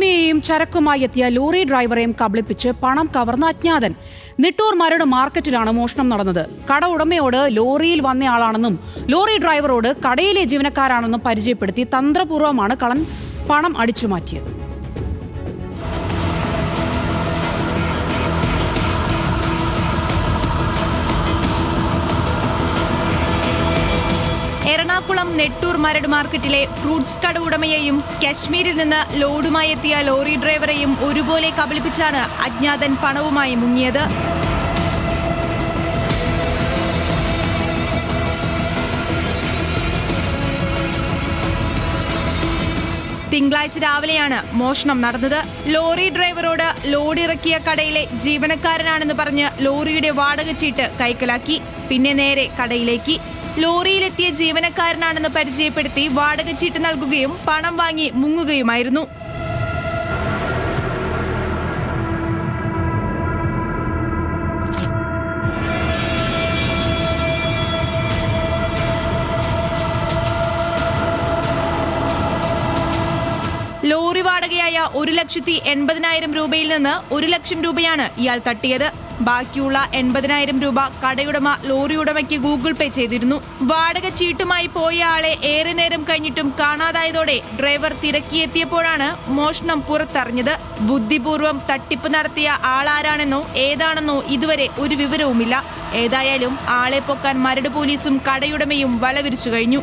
ഉടമയെയും ചരക്കുമായി എത്തിയ ലോറി ഡ്രൈവറെയും കബളിപ്പിച്ച് പണം കവർന്ന അജ്ഞാതൻ. നിട്ടൂർ മരട് മാർക്കറ്റിലാണ് മോഷണം നടന്നത്. കട ഉടമയോട് ലോറിയിൽ വന്നയാളാണെന്നും ലോറി ഡ്രൈവറോട് കടയിലെ ജീവനക്കാരാണെന്നും പരിചയപ്പെടുത്തി തന്ത്രപൂർവമാണ് കളൻ പണം അടിച്ചു മാറ്റിയത് എറണാകുളം നെട്ടൂർ മരട് മാർക്കറ്റിലെ ഫ്രൂട്ട്സ് കട ഉടമയെയും കശ്മീരിൽ നിന്ന് ലോഡുമായി എത്തിയ ലോറി ഡ്രൈവറെയും ഒരുപോലെ കബളിപ്പിച്ചാണ് അജ്ഞാതൻ പണവുമായി മുങ്ങിയത്. തിങ്കളാഴ്ച രാവിലെയാണ് മോഷണം നടന്നത്. ലോറി ഡ്രൈവറോട് ലോഡ് ഇറക്കിയ കടയിലെ ജീവനക്കാരനാണെന്ന് പറഞ്ഞ് ലോറിയുടെ വാടക ചീട്ട് കൈക്കലാക്കി. പിന്നെ നേരെ കടയിലേക്ക്. ലോറിയിലെത്തിയ ജീവനക്കാരനാണെന്ന് പരിചയപ്പെടുത്തി വാടക ചീട്ട് നൽകുകയും പണം വാങ്ങി മുങ്ങുകയുമായിരുന്നു. ഒരു ലക്ഷത്തി എൺപതിനായിരം രൂപയിൽ നിന്ന് ഒരു ലക്ഷം രൂപയാണ് ഇയാൾ തട്ടിയത്. ബാക്കിയുള്ള എൺപതിനായിരം രൂപ കടയുടമ ലോറിയുടമയ്ക്ക് ഗൂഗിൾ പേ ചെയ്തിരുന്നു. വാടക ചീട്ടുമായി പോയ ആളെ ഏറെ നേരം കഴിഞ്ഞിട്ടും കാണാതായതോടെ ഡ്രൈവർ തിരക്കിയെത്തിയപ്പോഴാണ് മോഷണം പുറത്തറിഞ്ഞത്. ബുദ്ധിപൂർവം തട്ടിപ്പ് നടത്തിയ ആളാരാണെന്നോ ഏതാണെന്നോ ഇതുവരെ ഒരു വിവരവുമില്ല. ഏതായാലും ആളെ പൊക്കാൻ മരട് പോലീസും കടയുടമയും വലവിരിച്ചു കഴിഞ്ഞു.